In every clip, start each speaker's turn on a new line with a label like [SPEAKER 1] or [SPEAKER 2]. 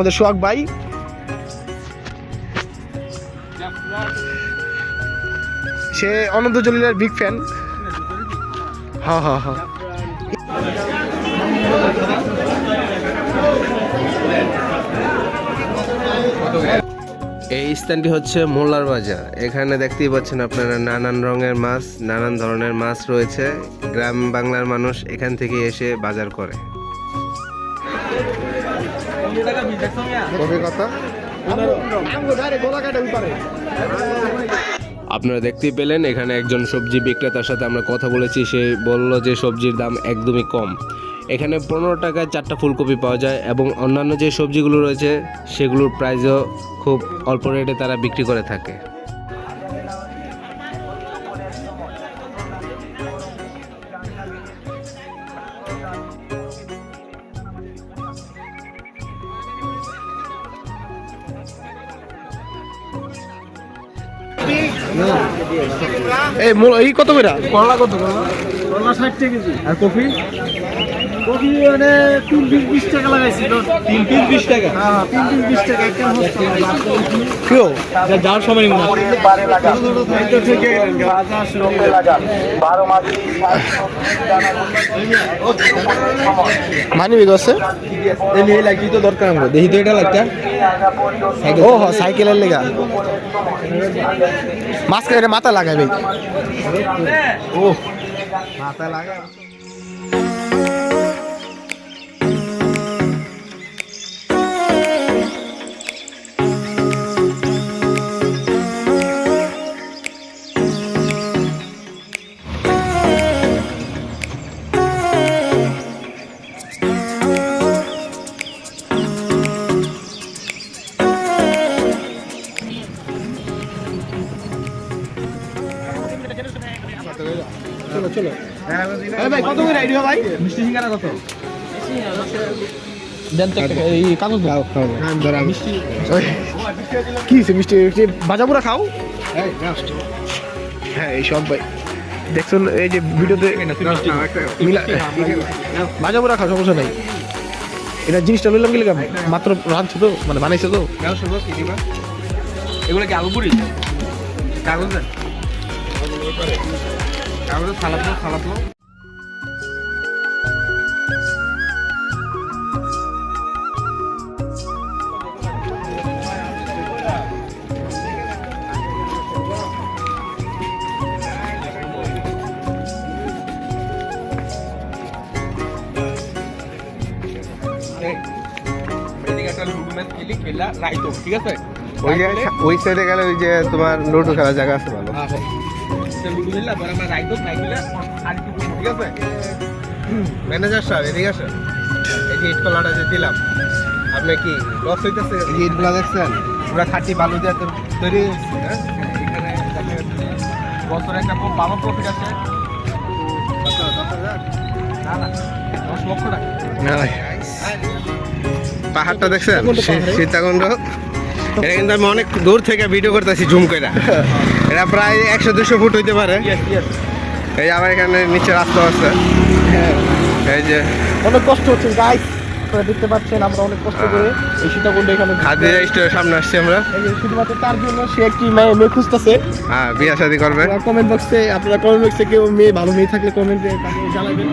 [SPEAKER 1] আমাদের সোহাগ ভাই। সে অনন্ত জলিলের big fan
[SPEAKER 2] এই স্থানটি হচ্ছে মোল্লার বাজার। এখানে দেখতেই পাচ্ছেন আপনারা নানান রঙের মাছ, নানান ধরনের মাছ রয়েছে। গ্রাম বাংলার মানুষ এখান থেকে এসে বাজার করে। আপনারা দেখতেই পেলেন, এখানে একজন সবজি বিক্রেতার সাথে আমরা কথা বলেছি, সে বলল যে সবজির দাম একদমই কম। এখানে পনেরো টাকায় চারটা ফুলকপি পাওয়া যায় এবং অন্যান্য যে সবজিগুলো রয়েছে, সেগুলোর প্রাইসও খুব অল্প রেটে তারা বিক্রি করে থাকে।
[SPEAKER 1] এই মূল- এই কত করে?
[SPEAKER 3] করলা কত করলা করলা ষাট টাকা কেজি। আর কফি? কফি মানে তিন পিস বিশ টাকা লাগাইছিল তিন পিস বিশ টাকা? হ্যাঁ তিন পিস বিশ টাকা একটা
[SPEAKER 1] কেউ
[SPEAKER 3] যাওয়ার সময় মনে হয়। ঠিক আছে
[SPEAKER 1] মানি
[SPEAKER 3] এই লাগি তো দরকার আমরা দেখি তো এটা লাগতা
[SPEAKER 1] ও হ সাইকেলের লেগা। মাস্ক মাথা লাগাবে। ও মাথা লাগা। ভাই?
[SPEAKER 3] মিষ্টি সিঙ্গারা কত?
[SPEAKER 1] দেন তো একটা- এই কাগজ দাও। খাও মিষ্টি কি মিষ্টি? কি খাও? হ্যাঁ এই সব ভাই। দেখছেন এই যে ভিডিওতে মিলা খাও সমস্যা নাই। এটা জিনিসটা নিলাম গেলে মাত্র রাঁধছো তো? মানে বানাইছো তো?
[SPEAKER 3] এগুলো কি আলু পুরি? কাগজ দেন সালাতো সালাতো ঠিক আছে?
[SPEAKER 2] ওই ওই সাইডে গেলে ওই যে তোমার লুডো খেলার জায়গা আছে ভালো।
[SPEAKER 3] লুডু খেললা পরে আমরা রাইতো রাইতো আর ঠিক আছে?
[SPEAKER 2] ম্যানেজার সাহেব এদিকে আসেন। এই যে ইট কলাটা যে দিলাম আপনি কি লস হইতেছে? এই যে ইটগুলা দেখছেন? পুরা খাঁটি বালু দিয়ে তৈরি হ্যাঁ?
[SPEAKER 3] এখানে বছরে একটা খুব ভালো প্রফিট আছে। না না দশ লক্ষ টাকা।
[SPEAKER 2] পাহাড়টা দেখছেন? সীতাকুণ্ড। এটা কিন্তু আমি অনেক দূর থেকে ভিডিও করতেছি জুম করে এটা প্রায় একশো দুশো ফুট হইতে পারে। এই যে আমার এখানে নিচে রাস্তা আছে। এই যে
[SPEAKER 1] অনেক কষ্ট হচ্ছে গাইস আপনারা দেখতে পাচ্ছেন আমরা অনেক কষ্ট করে এই সীতাকুণ্ড এখানে
[SPEAKER 2] স্টোরের সামনে আসছি আমরা।
[SPEAKER 1] শুধুমাত্র তার জন্য সে একটি মেয়ে মেয়ে খুঁজতেছে।
[SPEAKER 2] হ্যাঁ বিয়া শাদি করবে।
[SPEAKER 1] কমেন্ট বক্সে আপনারা কমেন্ট বক্সে কেউ মেয়ে ভালো মেয়ে থাকলে কমেন্টে তাকে জানাবেন।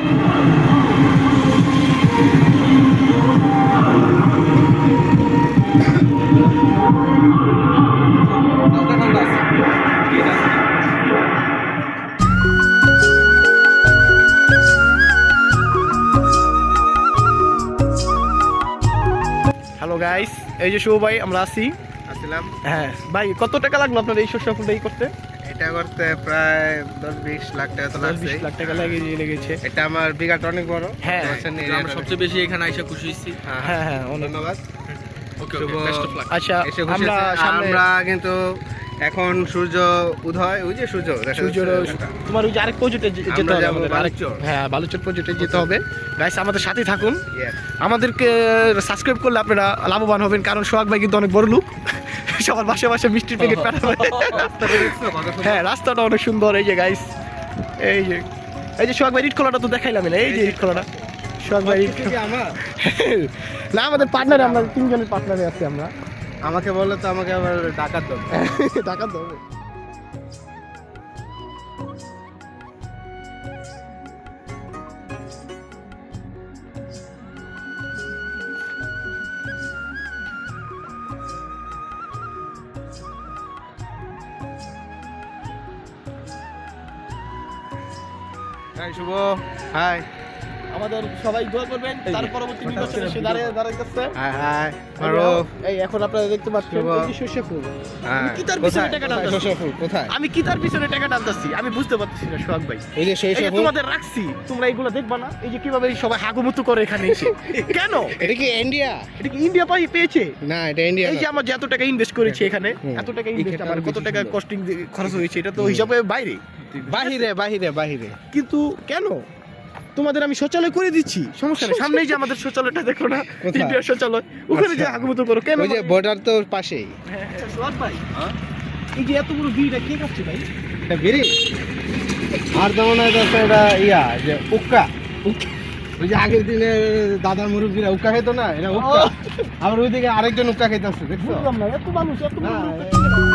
[SPEAKER 1] গাইস এই যে শুভ ভাই আমরা আছি।
[SPEAKER 2] আসছিলাম
[SPEAKER 1] হ্যাঁ ভাই কত টাকা লাগল আপনার এই শস্য ফুলটা এই করতে?
[SPEAKER 2] এটা করতে প্রায় দশ বিশ লাখ টাকা তো
[SPEAKER 1] দশ
[SPEAKER 2] লাগছে।
[SPEAKER 1] বিশ লাখ টাকা লাগে লেগেছে।
[SPEAKER 2] এটা আমার বিঘাটা অনেক বড়।
[SPEAKER 1] হ্যাঁ।
[SPEAKER 3] আমরা সবচেয়ে বেশি এখানে আইসা খুশি হয়েছি।
[SPEAKER 2] হ্যাঁ,
[SPEAKER 1] হ্যাঁ। হ্যাঁ
[SPEAKER 2] ধন্যবাদ।
[SPEAKER 3] অফ লাক
[SPEAKER 1] আচ্ছা আমরা
[SPEAKER 2] আমরা কিন্তু এখন সূর্য উদয় ওই যে সূর্য
[SPEAKER 1] তোমার ওই যে আরেক প্রজেক্টে যেতে হবে আমাদের আরেক হ্যাঁ বালুচর প্রজেক্টে যেতে হবে। গাইস আমাদের সাথে থাকুন। আমাদেরকে সাবস্ক্রাইব করলে আপনারা লাভবান হবেন কারণ সোহাগ ভাই কিন্তু অনেক বড় লোক। সবার বাসে বাসে মিষ্টির প্যাকেট পাঠাবে। হ্যাঁ রাস্তাটা অনেক সুন্দর এই যে গাইস এই যে এই যে সোহাগ ভাই ইট খোলাটা তো দেখাইলাম না এই যে ইট খোলাটা সোহাগ ভাই না আমাদের পার্টনারে আমরা তিনজনের পার্টনারে আছি আমরা।
[SPEAKER 2] আমাকে বললে তো আমাকে আবার ডাকাত দেবো
[SPEAKER 1] টাকা তো হবে
[SPEAKER 2] হাই শুভ হাই।
[SPEAKER 1] আমাদের সবাই দোয়া করবেন। তার পরবর্তী নির্বাচনে সে দাঁড়িয়ে দাঁড়াইতেছে
[SPEAKER 2] হাই হাই মারুফ
[SPEAKER 1] এই এখন আপনারা দেখতে পাচ্ছেন। এই শস্য ফুল।
[SPEAKER 2] হ্যাঁ
[SPEAKER 1] কি তার পিছনে টাকা টানতেছি?
[SPEAKER 2] শস্য ফুল কোথায়?
[SPEAKER 1] আমি কি তার পিছনে টাকা টানতেছি? আমি বুঝতে পারতেছি না সোহাগ ভাই।
[SPEAKER 2] এই যে
[SPEAKER 1] এই যে তোমাদের রাখছি তোমরা এগুলো দেখবা না? এই যে কীভাবে সবাই হাগুমুতু করে এখানে এসে। কেন?
[SPEAKER 2] এটা কি ইন্ডিয়া
[SPEAKER 1] এটা কি ইন্ডিয়া পাই পেয়েছে?
[SPEAKER 2] না এটা ইন্ডিয়া
[SPEAKER 1] এই যে আমরা যে এত টাকা ইনভেস্ট করেছি এখানে। এত টাকা ইনভেস্ট আমার কত টাকা কস্টিং খরচ হয়েছে এটা তো হিসাবে বাইরে।
[SPEAKER 2] বাহিরে বাহিরে বাহিরে।
[SPEAKER 1] কিন্তু কেন? তোমাদের আমি শৌচালয় করে দিচ্ছি। সমস্যা নেই। সামনেই যে আমাদের শৌচালয়টা দেখো না? ইন্ডিয়ার শৌচালয়। ওখানে যে
[SPEAKER 2] আচ্ছা।
[SPEAKER 1] হাগুমুতু করো কেন?
[SPEAKER 2] ওই যে বর্ডার তো পাশেই।
[SPEAKER 1] হ্যাঁ, ভাই এই যে এত বড় বিড়টা কে করছে ভাই?
[SPEAKER 2] এটা বিড়ি আর মনে হয় এটা ইয়া যে উক্কা। ওই যে আগের দিনে দাদার মুরব্বীরা উক্কা খেতো না এটা উক্কা। আবার ওইদিকে আরেকজন উক্কা খাইতেছে দেখছ?
[SPEAKER 1] বুঝলাম না এত মানুষ এত বড়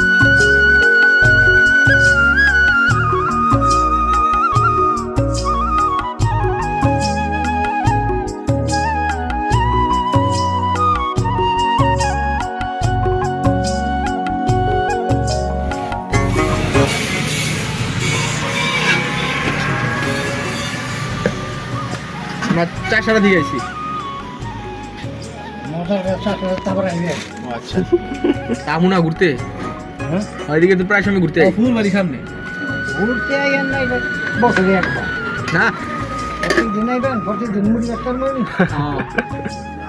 [SPEAKER 2] আমরা চাষারা দিয়ে গেছি আচ্ছা।
[SPEAKER 3] তামু না ঘুরতে?
[SPEAKER 2] হ্যাঁ?
[SPEAKER 3] ওইদিকে তো প্রায় সময় ঘুরতে।
[SPEAKER 2] ফুল বাড়ি সামনে।
[SPEAKER 4] ঘুরতে আইয়েন না এটা বছরে একবার।
[SPEAKER 3] না।
[SPEAKER 4] করবেন?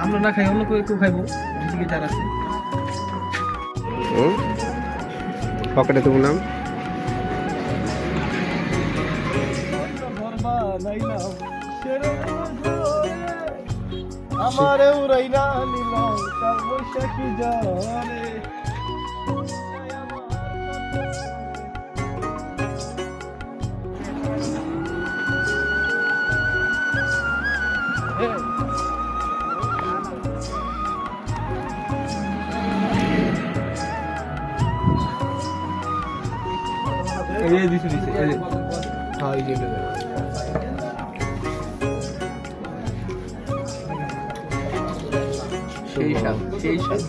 [SPEAKER 3] আমরা না খাই অন্য কেউ খাইবো। ওইদিকে যারা আছে।
[SPEAKER 2] পকেটে তো বললাম।
[SPEAKER 1] আমারে নিলাম কাল বৈশাখী জ্বরে
[SPEAKER 3] এই দিছি দিছি এই
[SPEAKER 1] হ্যাঁ এই যে।
[SPEAKER 3] সেই সাত সেই সাত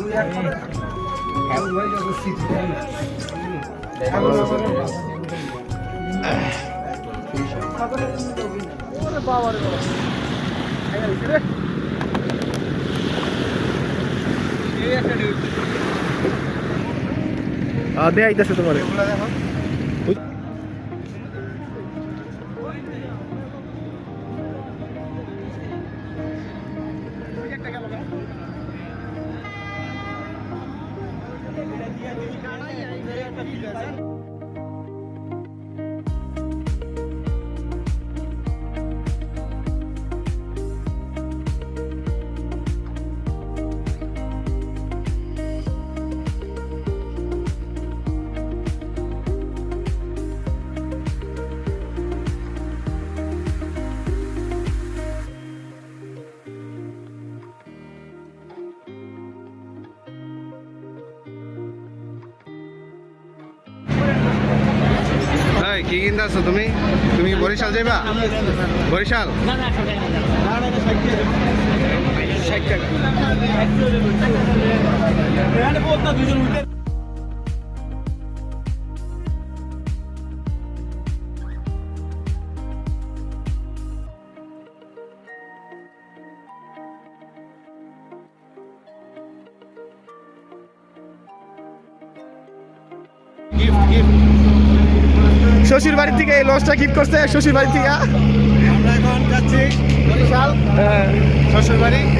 [SPEAKER 1] আইতাছে তোমারে।
[SPEAKER 2] একটা এই কি কিনতে আসছো তুমি? তুমি বরিশাল যাইবা? বরিশাল? গিফট গিফট
[SPEAKER 1] শ্বশুর বাড়ি থেকে এই লঞ্চটা গিফট করছে শ্বশুর বাড়ি থেকে।
[SPEAKER 2] আমরা এখন যাচ্ছি বরিশাল
[SPEAKER 1] হ্যাঁ।
[SPEAKER 2] শ্বশুর বাড়ি